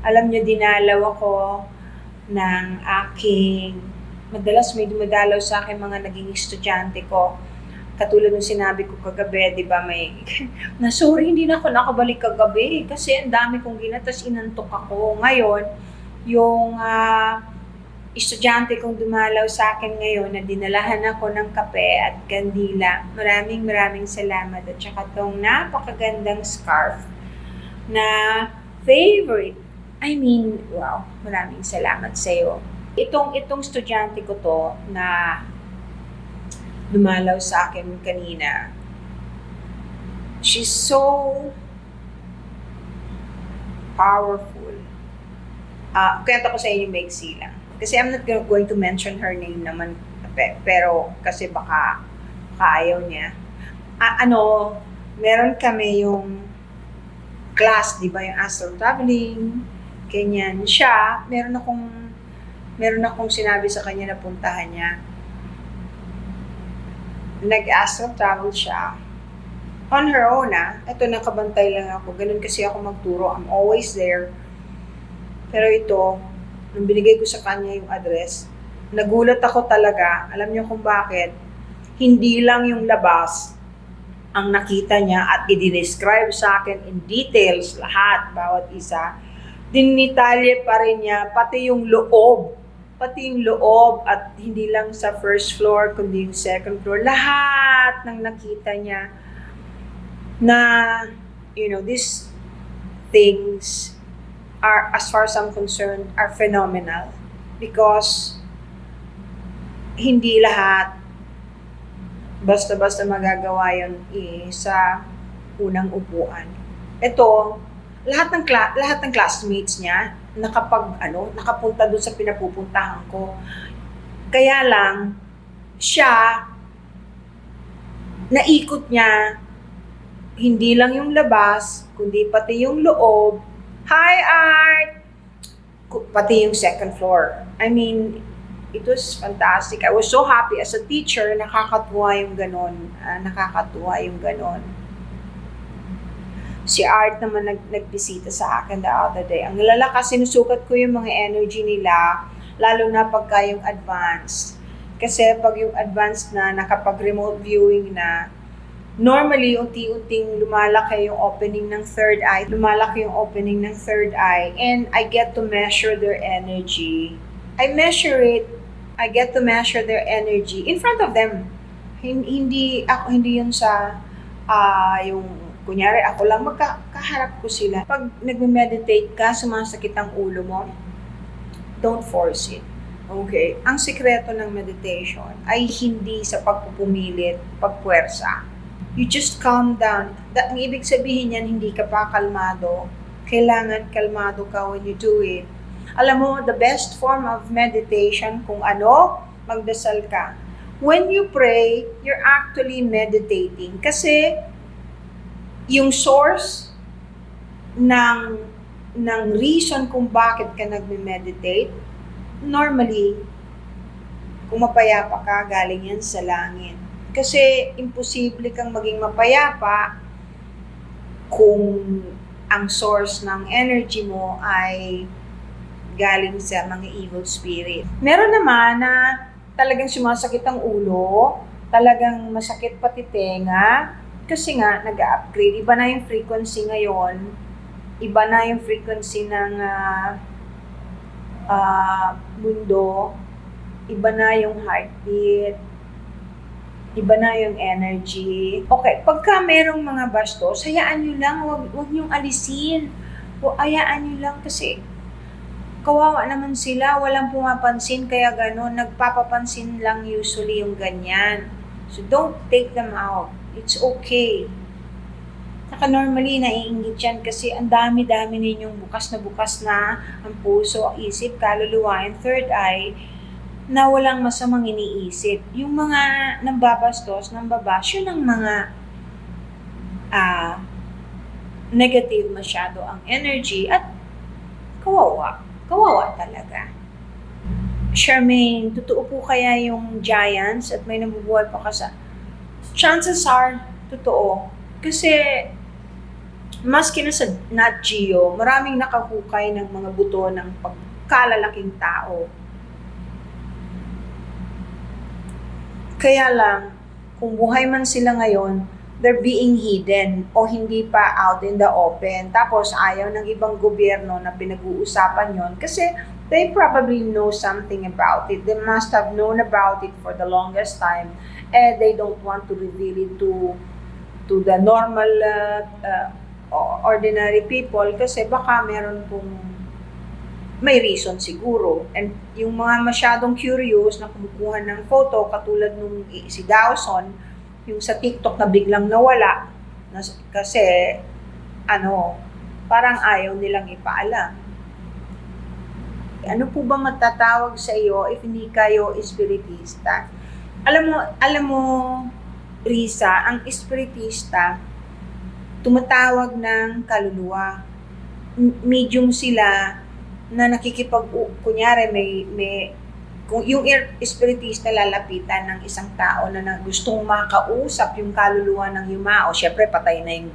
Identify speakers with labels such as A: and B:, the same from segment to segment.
A: Alam niyo, dinalaw ako ng aking, madalas may dumadalaw sa akin mga naging estudyante ko. Katulad ng sinabi ko kagabi, di ba, may, na sorry, hindi na ako nakabalik kagabi kasi ang dami kong ginatas, inantok ako. Ngayon, yung ah, estudyante kong dumalaw sa akin ngayon na dinalahan ako ng kape at kandila. Maraming maraming salamat at saka tong napakagandang scarf na favorite. I mean, wow, maraming salamat sa iyo. Itong itong estudyante ko to na dumalaw sa akin kanina. She's so powerful. Ah, kwento ko sa inyo maiksi lang. Kasi I'm not go- going to mention her name naman, pe- pero kasi baka, baka ayaw niya. Ah, ano, meron kami yung class, di ba, yung astral traveling, ganyan. Siya, meron akong, meron akong sinabi sa kanya na puntahan niya. Nag-astral travel siya. On her own, ah. Ito, nakabantay lang ako. Ganun kasi ako magturo. I'm always there. Pero ito, nung binigay ko sa kanya yung address, nagulat ako talaga. Alam niyo kung bakit? Hindi lang yung labas ang nakita niya at i-describe sa akin in details lahat, bawat isa. Dinitalye pa rin niya, pati yung loob. Pati yung loob at hindi lang sa first floor, kundi yung second floor. Lahat ng nakita niya na, you know, these things are, as far as I'm concerned, are phenomenal. Because hindi lahat basta-basta magagawa yun eh, sa unang upuan. Ito, lahat ng kla- lahat ng classmates niya nakapag ano, nakapunta doon sa pinapupuntahan ko. Kaya lang siya naikot niya hindi lang yung labas, kundi pati yung loob. Hi, Art! Pati yung second floor. I mean, it was fantastic. I was so happy as a teacher, nakakatuwa yung ganon. Ah, nakakatuwa yung ganon. Si Art naman nag nagbisita sa akin the other day. Ang lalakas, sinusukat ko yung mga energy nila, lalo na pagka yung advanced. Kasi pag yung advanced na, nakapag-remote viewing na, normally, unti-unting lumalaki yung opening ng third eye. Lumalaki yung opening ng third eye. And I get to measure their energy. I measure it. I get to measure their energy in front of them. Hin- Hindi, ako, hindi yun sa, ah, yung, kunyari, ako lang magkaharap ko sila. Pag nagme-meditate ka, sumasakit ang ulo mo, don't force it. Okay? Ang sikreto ng meditation ay hindi sa pagpupumilit, pagpuwersa you just calm down. Da, ang ibig sabihin yan, hindi ka pa kalmado. Kailangan kalmado ka when you do it. Alam mo, the best form of meditation, kung ano, magdasal ka. When you pray, you're actually meditating. Kasi, yung source ng, ng reason kung bakit ka nagme-meditate, normally, kung mapayapa ka, galing yan sa langit. Kasi imposible kang maging mapayapa kung ang source ng energy mo ay galing sa mga evil spirit. Meron naman na talagang sumasakit ang ulo, talagang masakit pati tenga, kasi nga nag-upgrade. Iba na yung frequency ngayon. Iba na yung frequency ng ah, ah, mundo. Iba na yung heartbeat iba na yung energy. Okay, pagka merong mga bastos, hayaan nyo lang, wag, wag nyong alisin. O hayaan nyo lang kasi kawawa naman sila, walang pumapansin, kaya gano'n, nagpapapansin lang usually yung ganyan. So don't take them out. It's okay. Saka normally, naiingit yan kasi ang dami-dami ninyong bukas na bukas na ang puso, ang isip, kaluluwa, and third eye, na walang masamang iniisip. Yung mga nambabastos, nambabash, yun ang mga ah, negative masyado ang energy at kawawa. Kawawa talaga. Charmaine, totoo po kaya yung giants at may nabubuhay pa ka sa... Chances are, totoo. Kasi maski na sa Nat Geo, maraming nakahukay ng mga buto ng pagkalalaking tao. Kaya lang, kung buhay man sila ngayon, they're being hidden o hindi pa out in the open. Tapos ayaw ng ibang gobyerno na pinag-uusapan yon kasi they probably know something about it. They must have known about it for the longest time and they don't want to reveal it to to the normal uh, uh, ordinary people kasi baka meron pong may reason siguro. And yung mga masyadong curious na kumukuha ng photo, katulad nung si Dawson, yung sa TikTok na biglang nawala, na, kasi, ano, parang ayaw nilang ipaalam. Ano po ba matatawag sa iyo if hindi kayo espiritista? Alam mo, alam mo, Risa, ang espiritista, tumatawag ng kaluluwa. Medium sila na nakikipag kunyari may may kung yung ir- espiritista lalapitan ng isang tao na, na gustong makausap yung kaluluwa ng yumao, syempre patay na yung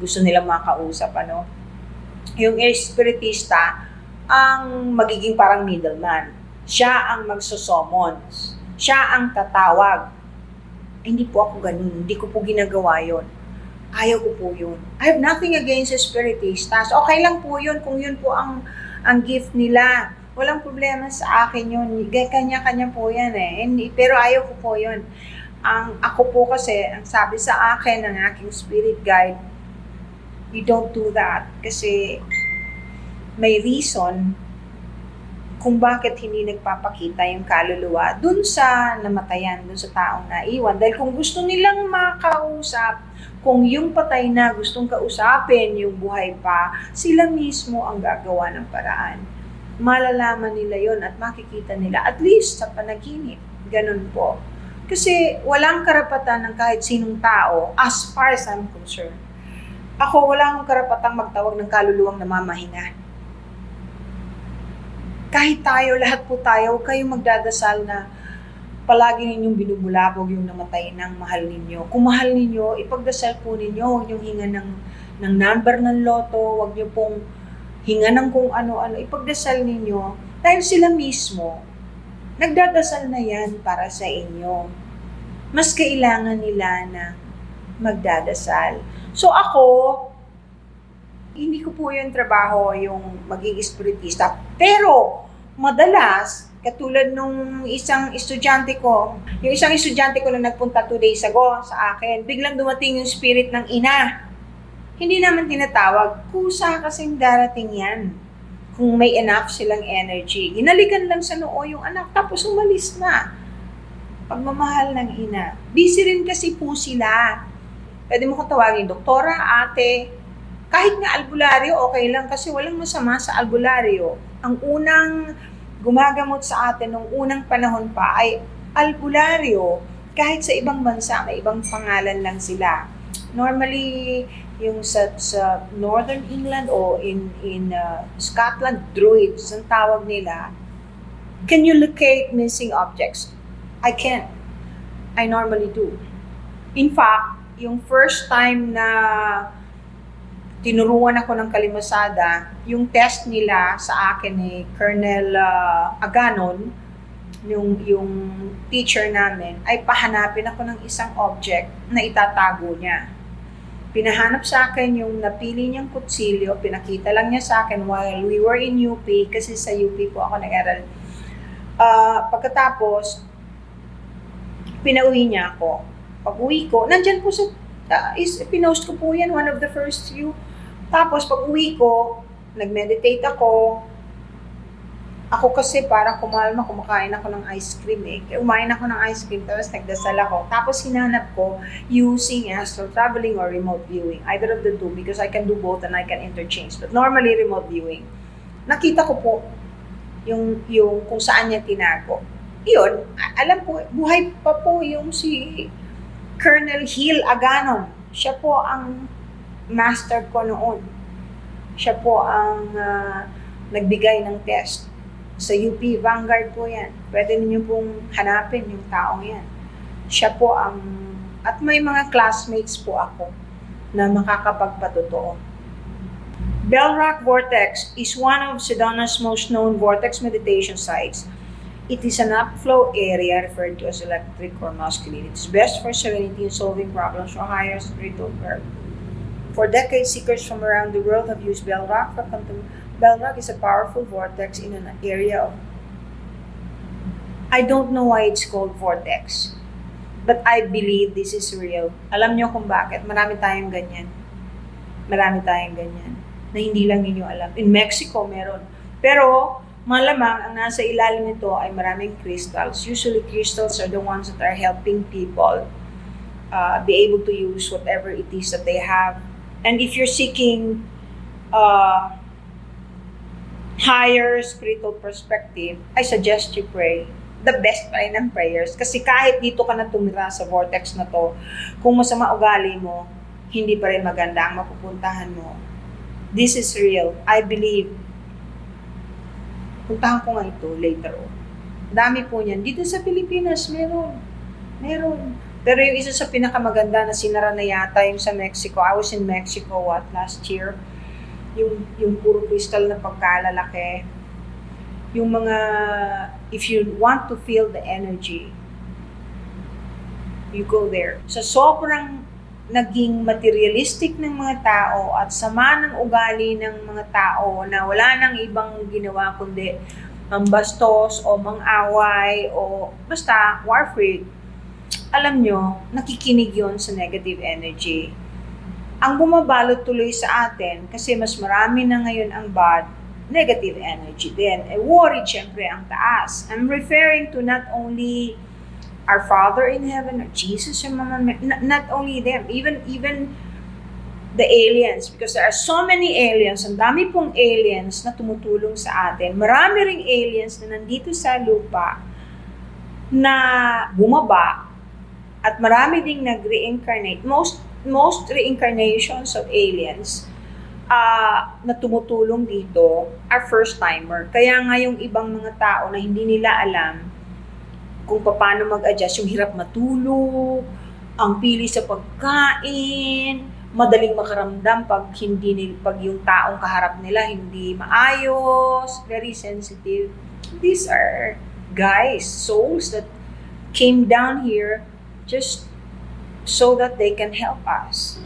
A: gusto nilang makausap ano. Yung espiritista ang magiging parang middleman. Siya ang magsusummons. Siya ang tatawag. Hindi po ako ganun. Hindi ko po ginagawa yon. Ayaw ko po yun. I have nothing against spiritistas. Okay lang po yun kung yun po ang ang gift nila. Walang problema sa akin yun. Kanya-kanya po yan eh. Hindi, pero ayaw ko po yun. Ang ako po kasi, ang sabi sa akin ng aking spirit guide, you don't do that. Kasi may reason kung bakit hindi nagpapakita yung kaluluwa dun sa namatayan, dun sa taong naiwan. Dahil kung gusto nilang makausap, kung yung patay na gustong kausapin yung buhay pa, sila mismo ang gagawa ng paraan. Malalaman nila yon at makikita nila at least sa panaginip. Ganun po. Kasi walang karapatan ng kahit sinong tao as far as I'm concerned. Ako, wala akong karapatang magtawag ng kaluluwang namamahinga kahit tayo, lahat po tayo, huwag kayong magdadasal na palagi ninyong binubulabog yung namatay ng mahal ninyo. Kung mahal ninyo, ipagdasal po ninyo, huwag niyong hinga ng, ng number ng loto, huwag niyo pong hinga ng kung ano-ano, ipagdasal ninyo. Dahil sila mismo, nagdadasal na yan para sa inyo. Mas kailangan nila na magdadasal. So ako, hindi ko po yung trabaho yung maging espiritista. Pero, madalas, katulad nung isang estudyante ko, yung isang estudyante ko na nagpunta two days ago sa akin, biglang dumating yung spirit ng ina. Hindi naman tinatawag, kusa kasing darating yan. Kung may enough silang energy. Inalikan lang sa noo yung anak, tapos umalis na. Pagmamahal ng ina. Busy rin kasi po sila. Pwede mo kong tawagin, doktora, ate, kahit nga albularyo, okay lang kasi walang masama sa albularyo. Ang unang gumagamot sa atin nung unang panahon pa ay albularyo. Kahit sa ibang bansa, may ibang pangalan lang sila. Normally, yung sa, sa Northern England o in, in uh, Scotland, druids ang tawag nila. Can you locate missing objects? I can't. I normally do. In fact, yung first time na tinuruan ako ng Kalimasada, yung test nila sa akin ni Colonel uh, Aganon, yung, yung teacher namin, ay pahanapin ako ng isang object na itatago niya. Pinahanap sa akin yung napili niyang kutsilyo, pinakita lang niya sa akin while we were in UP, kasi sa UP po ako nag-aral. Uh, pagkatapos, pinauwi niya ako. Pag uwi ko, nandyan po sa, uh, is, pinost ko po yan, one of the first few tapos pag uwi ko, nag-meditate ako. Ako kasi para kumalma, kumakain ako ng ice cream eh. Kaya umain ako ng ice cream, tapos nagdasal ako. Tapos hinanap ko using astral traveling or remote viewing. Either of the two because I can do both and I can interchange. But normally remote viewing. Nakita ko po yung, yung kung saan niya tinago. Iyon, alam po, buhay pa po yung si Colonel Hill Aganon. Siya po ang master ko noon. Siya po ang uh, nagbigay ng test. Sa UP, Vanguard po yan. Pwede niyo pong hanapin yung taong yan. Siya po ang, at may mga classmates po ako na makakapagpatotoo. Bell Rock Vortex is one of Sedona's most known vortex meditation sites. It is an upflow area referred to as electric or masculine. It is best for serenity and solving problems or higher spiritual work. For decades, seekers from around the world have used Bell Rock for contem- Bell Rock is a powerful vortex in an area of. I don't know why it's called vortex, but I believe this is real. Alam niyo kung bakit? Marami tayong ganyan. Marami tayong ganyan. Na hindi lang ninyo alam. In Mexico, meron. Pero, malamang ang nasa ilalim nito ay maraming crystals. Usually, crystals are the ones that are helping people uh, be able to use whatever it is that they have. And if you're seeking uh, higher spiritual perspective, I suggest you pray. The best pa rin ng prayers. Kasi kahit dito ka na tumira sa vortex na to, kung masama ugali mo, hindi pa rin maganda ang mapupuntahan mo. This is real. I believe. Puntahan ko nga ito later on. Dami po niyan. Dito sa Pilipinas, meron. Meron. Pero yung isa sa pinakamaganda na sinara na yata yung sa Mexico. I was in Mexico, what, last year? Yung, yung puro crystal na pagkalalaki. Yung mga, if you want to feel the energy, you go there. Sa sobrang naging materialistic ng mga tao at sama ng ugali ng mga tao na wala nang ibang ginawa kundi mambastos o mang-away o basta war freak, alam nyo, nakikinig yon sa negative energy. Ang bumabalot tuloy sa atin, kasi mas marami na ngayon ang bad, negative energy din. Eh, worried syempre ang taas. I'm referring to not only our Father in heaven or Jesus Mary, not, not only them, even even the aliens because there are so many aliens, ang dami pong aliens na tumutulong sa atin. Marami ring aliens na nandito sa lupa na bumaba at marami ding nag-reincarnate. Most most reincarnations of aliens uh, na tumutulong dito are first-timer. Kaya nga yung ibang mga tao na hindi nila alam kung paano mag-adjust, yung hirap matulog, ang pili sa pagkain, madaling makaramdam pag hindi pag yung taong kaharap nila hindi maayos, very sensitive. These are guys, souls that came down here just so that they can help us.